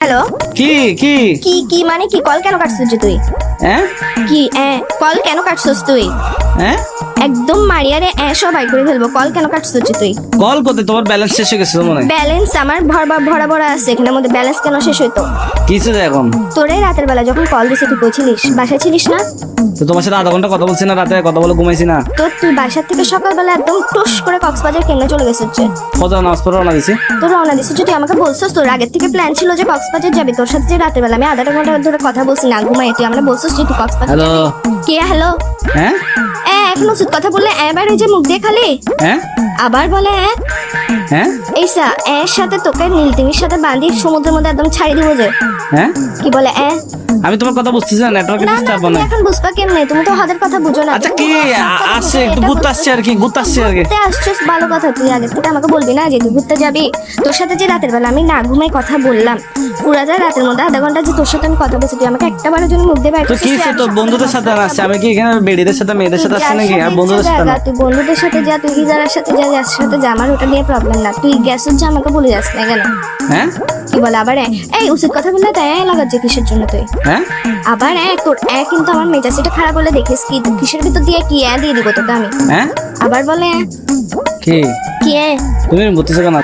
Hello কি কি? কি কি মানে কি? কল কেন কাটছিস তুই? হ্যাঁ? কি কল কেন কাটছিস তুই? হ্যাঁ? একদম মারিয়ারে এ সবাই করে ফেলব। কল কেন কাটছিস তুই? কল করতে তোমার ব্যালেন্স শেষ হয়ে গেছে মনে হয়? ব্যালেন্স আমার ভরবা ভরা ভরা আছে এখানের মধ্যে ব্যালেন্স কেন শেষ হইতো? কিছু এখন? তোরে রাতের বেলা যখন কল দিছে তুই পৌঁছিলিস বাসায় ছিলিস না? তো তোমার সাথে আধা ঘণ্টা কথা বলছি না রাতে কথা বলে ঘুমাইছি না। তো তুই বাসার থেকে সকালবেলা একদম টুস করে কক্সবাজার কেমনে চলে গেছিস যে? কত নামাজ পড়ে রওনা দিছি? তোর রওনা দিছিস যদি আমাকে বলছিস তোর আগের থেকে প্ল্যান ছিল যে কক্সবাজার যাবি তোর সাথে যে রাতের বেলা আমি আধা ঘণ্টা ধরে কথা বলছি না ঘুমাই তুই আমরা বলছিস যে তুই কক্সবাজার হ্যালো কে হ্যালো হ্যাঁ? এ এখন ওষুধ কথা বললে এবার ওই যে মুখ দেখালে হ্যাঁ? আবার বলে এ হ্যাঁ? এইসা এর সাথে তোকে নীলতিমির সাথে বাঁধি সমুদ্রের মধ্যে একদম ছাড়ি দিব যে। হ্যাঁ? কি বলে এ? আমি তোমার কথা বুঝতেছি না নেটওয়ার্কে ডিস্টার্ব না এখন বুঝবা কেমনে? তুমি তো হাতের কথা বুঝো না। আচ্ছা কি আসছে একটু ঘুরতে আসছে আর কি ঘুরতে আসছে আর কি। ঘুরতে আসছিস ভালো কথা তুই আগে থেকে আমাকে বলবি না যে তুই ঘুরতে যাবি। তোর সাথে যে রাতের বেলা আমি না ঘুমাই কথা বললাম পুরাটা রাতের মধ্যে আধা ঘণ্টা যে তোর সাথে আমি কথা বলছি তুই আমাকে একটা বারের জন্য মুখ দিয়ে বাইরে কি হচ্ছে তোর বন্ধুদের সাথে আসছে? আমি কি এখানে বেডিদের সাথে মেয়েদের সাথে আসছি নাকি? আর বন্ধুদের সাথে? তুই বন্ধুদের সাথে যা তুই যার সাথে যা যার সাথে যা আমার ওটা নিয়ে প্রবলেম না। তুই গ্যাসের জামাকে আমাকে বলে যাস না কেন হ্যাঁ? কি বলে আবার এই উচিত কথা বললে তাই এ লাগাচ্ছে কিসের জন্য তুই? হ্যাঁ? আবার এক তোর এক কিন্তু আমার মেজাজটা খারাপ হলে দেখিস কি কিসের ভিতর দিয়ে কি এ দিয়ে দিব তোকে আমি? হ্যাঁ? আবার বলে কি? কি? তুমি বুঝতেছো কেন?